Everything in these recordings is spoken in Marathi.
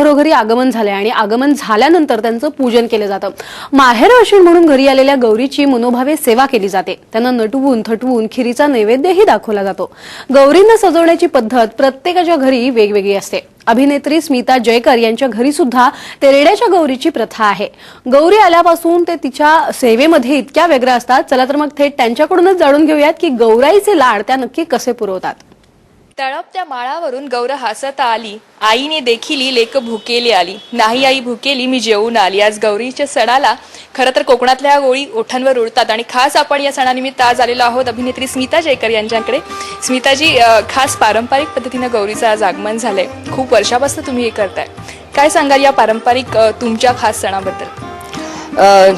घरोघरी आगमन झाले आणि आगमन झाल्यानंतर त्यांचं पूजन केलं जातं. माहेर माहेरवाशीण म्हणून घरी आलेल्या गौरीची मनोभावे सेवा केली जाते. त्यांना नटवून थटवून खिरीचा नैवेद्यही दाखवला जातो. गौरींना सजवण्याची पद्धत प्रत्येकाच्या घरी वेगवेगळी असते. अभिनेत्री स्मिता जयकर यांच्या घरी सुद्धा तेरड्याच्या गौरीची प्रथा आहे. गौरी आल्यापासून ते तिच्या सेवेमध्ये इतक्या वेगळ्या असतात. चला तर मग थेट त्यांच्याकडूनच जाणून घेऊयात की गौराईचे लाड त्या नक्की कसे पुरवतात. तळपत्या माळावरून गौर हसत आली. आईने देखील लेक भुकेली आली. नाही आई भुकेली मी जेवून आली. आज गौरीच्या सणाला खरं तर कोकणातल्या गोळी ओठांवर उडतात आणि खास आपण या सणानिमित्त आज आलेलो आहोत अभिनेत्री स्मिता जयकर यांच्याकडे. स्मिताजी खास पारंपरिक पद्धतीनं गौरीचं आज आगमन झालंय. खूप वर्षापासून तुम्ही हे करताय. काय सांगाल या पारंपरिक तुमच्या खास सणाबद्दल?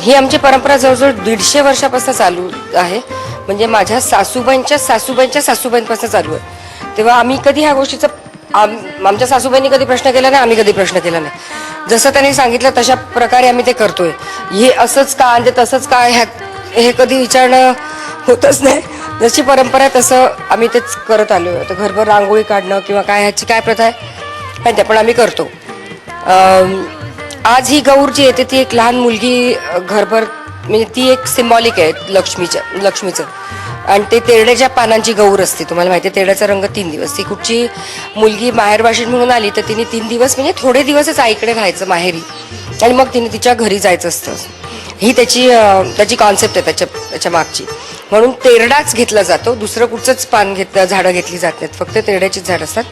ही आमची परंपरा जवळजवळ दीडशे वर्षापासून चालू आहे. म्हणजे माझ्या सासूबाईंच्या सासूबाईंच्या सासूबाईंपासून चालू आहे. तेव्हा आम्ही कधी ह्या गोष्टीचा आम- आमच्या सासूबाईंनी कधी प्रश्न केला नाही आम्ही कधी प्रश्न केला नाही. जसं त्यांनी सांगितलं तशा प्रकारे आम्ही ते करतोय. हे असंच का म्हणजे तसंच काय ह्या हे कधी विचारणं होतच नाही. जशी परंपरा तसं आम्ही तेच करत आलो. आहे घरभर रांगोळी काढणं किंवा काय ह्याची काय प्रथा आहे? माहिती पण आम्ही करतो. आज ही गौर जी येते ती एक लहान मुलगी घरभर म्हणजे ती एक सिम्बॉलिक आहे लक्ष्मीच्या लक्ष्मीचं. आणि ते तेरड्याच्या पानांची गौर असते तुम्हाला माहिती आहे तेरड्याचा रंग तीन दिवस. ती कुठची मुलगी माहेरवाशीण म्हणून आली तर तिने तीन दिवस म्हणजे थोडे दिवसच आईकडे राहायचं माहेरी. आणि मग तिने तिच्या घरी जायचं असतं. ही त्याची त्याची कॉन्सेप्ट आहे त्याच्या त्याच्या मागची. म्हणून तेरडाच घेतला जातो दुसरं कुठचंच पान घेत झाडं घेतली जात नाहीत फक्त तेरड्याचीच झाडं असतात.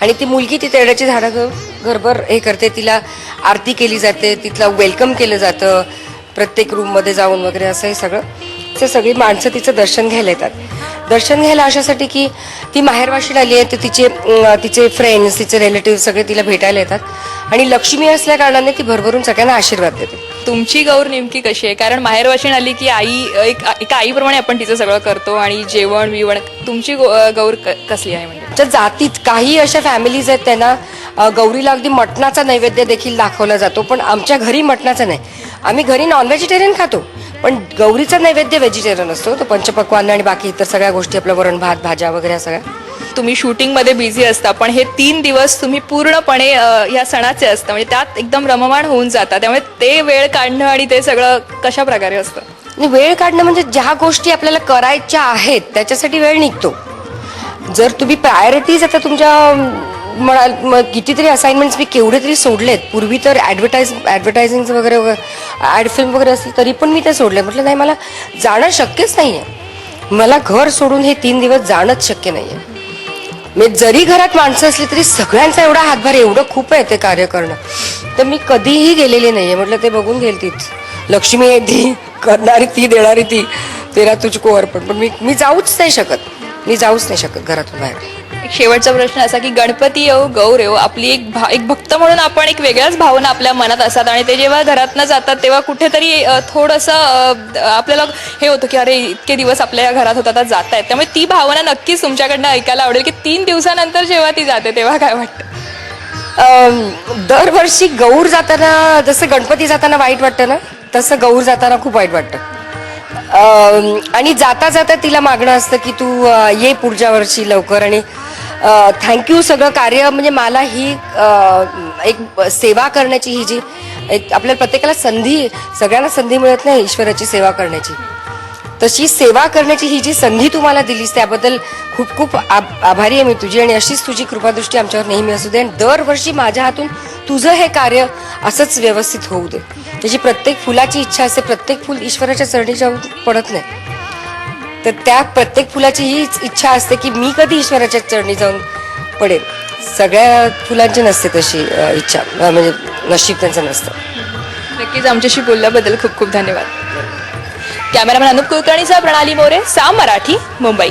आणि ती मुलगी ती तेरड्याची झाडं घरभर हे करते तिला आरती केली जाते तिथला वेलकम केलं जातं प्रत्येक रूममध्ये जाऊन वगैरे असं हे सगळं. ते सगळी माणसं तिचं दर्शन घ्यायला येतात. दर्शन घ्यायला अशासाठी की ती माहेरवाशीण आली आहे तर तिचे तिचे फ्रेंड्स तिचे रिलेटिव्ह सगळे तिला भेटायला येतात. आणि लक्ष्मी असल्या कारणाने ती भरभरून सगळ्यांना आशीर्वाद देते. तुमची गौर नेमकी कशी आहे? कारण माहेरवाशीण आली की आई एक एका आईप्रमाणे आपण तिचं सगळं करतो आणि जेवण बिवण तुमची गौर कसली आहे म्हणजे? जातीत काही अशा फॅमिलीज आहेत त्यांना गौरीला अगदी मटणाचा नैवेद्य देखील दाखवला जातो पण आमच्या घरी मटणाचा नाही. आम्ही घरी नॉन व्हेजिटेरियन खातो. पण गौरीचा नैवेद्य व्हेजिटेरियन असतो तो पंचपक्वान्न आणि बाकी इतर सगळ्या गोष्टी आपलं वरण भात भाज्या वगैरे ह्या सगळ्या. तुम्ही शूटिंगमध्ये बिझी असता पण हे तीन दिवस तुम्ही पूर्णपणे अं, या सणाचे असतं. म्हणजे त्यात एकदम रममाण होऊन जाता. त्यामुळे ते वेळ काढणं आणि ते सगळं कशा प्रकारे असतं? आणि वेळ काढणं म्हणजे ज्या गोष्टी आपल्याला करायच्या आहेत त्याच्यासाठी वेळ निघतो. जर तुम्ही प्रायोरिटीज आता तुमच्या म्हणाल मग कितीतरी असाइनमेंट्स मी केवढे तरी सोडलेत. पूर्वी तर ॲडव्हर्टाईज ॲडव्हर्टायझिंग वगैरे ॲड फिल्म वगैरे असतील तरी पण मी ते सोडले. म्हटलं नाही मला जाणं शक्यच नाही आहे मला घर सोडून हे तीन दिवस जाणंच शक्य नाही आहे मी जरी घरात माणसं असली तरी सगळ्यांचा एवढा हातभार एवढं खूप आहे ते कार्य करणं. तर मी कधीही गेलेले नाही आहे म्हटलं ते बघून घेईल तीच लक्ष्मी आहे ती करणारी ती देणारी ती. तेरा तुझको अर्पण पण मी मी जाऊच नाही शकत. मी जाऊच नाही शकत घरातून बाहेर. एक शेवटचा प्रश्न असा की गणपती येऊ गौर येऊ आपली एक भा एक भक्त म्हणून आपण एक वेगळ्याच भावना आपल्या मनात असतात. आणि ते जेव्हा घरातनं जातात तेव्हा कुठेतरी थोडंसं आपल्याला हे होतं की अरे इतके दिवस आपल्या या घरात होतात आता जात आहेत त्यामुळे ती भावना नक्कीच तुमच्याकडनं ऐकायला आवडेल की तीन दिवसानंतर जेव्हा ती जाते तेव्हा काय वाटतं? दरवर्षी गौर जाताना जसं गणपती जाताना वाईट वाटतं ना तसं गौर जाताना खूप वाईट वाटतं. आणि जाता जाता तिला मागणं असतं की तू ये पुढच्या वर्षी लवकर. आणि थँक्यू सगळं कार्य म्हणजे मला ही एक सेवा करण्याची ही जी एक आपल्याला प्रत्येकाला संधी सगळ्यांना संधी मिळत नाही ईश्वराची सेवा करण्याची. तशी सेवा करण्याची ही जी संधी तुम्हाला दिलीस त्याबद्दल खूप खूप आभारी आहे मी तुझी आणि अशीच तुझी कृपादृष्टी आमच्यावर नेहमी असू दे आणि दरवर्षी माझ्या हातून तुझं हे कार्य असंच व्यवस्थित होऊ दे. त्याची प्रत्येक फुलाची इच्छा असते प्रत्येक फुल ईश्वराच्या चरणी जाऊन पडत नाही. तर त्या प्रत्येक फुलाची हीच इच्छा असते की मी कधी ईश्वराच्या चरणी जाऊन पडेल सगळ्या फुलांची नसते तशी इच्छा म्हणजे नशीब त्यांचं नसतं. नक्कीच आमच्याशी बोलल्याबद्दल खूप खूप धन्यवाद. कॅमेरामॅन अनुप कुलकर्णीचा प्रणाली मोरे साम मराठी मुंबई.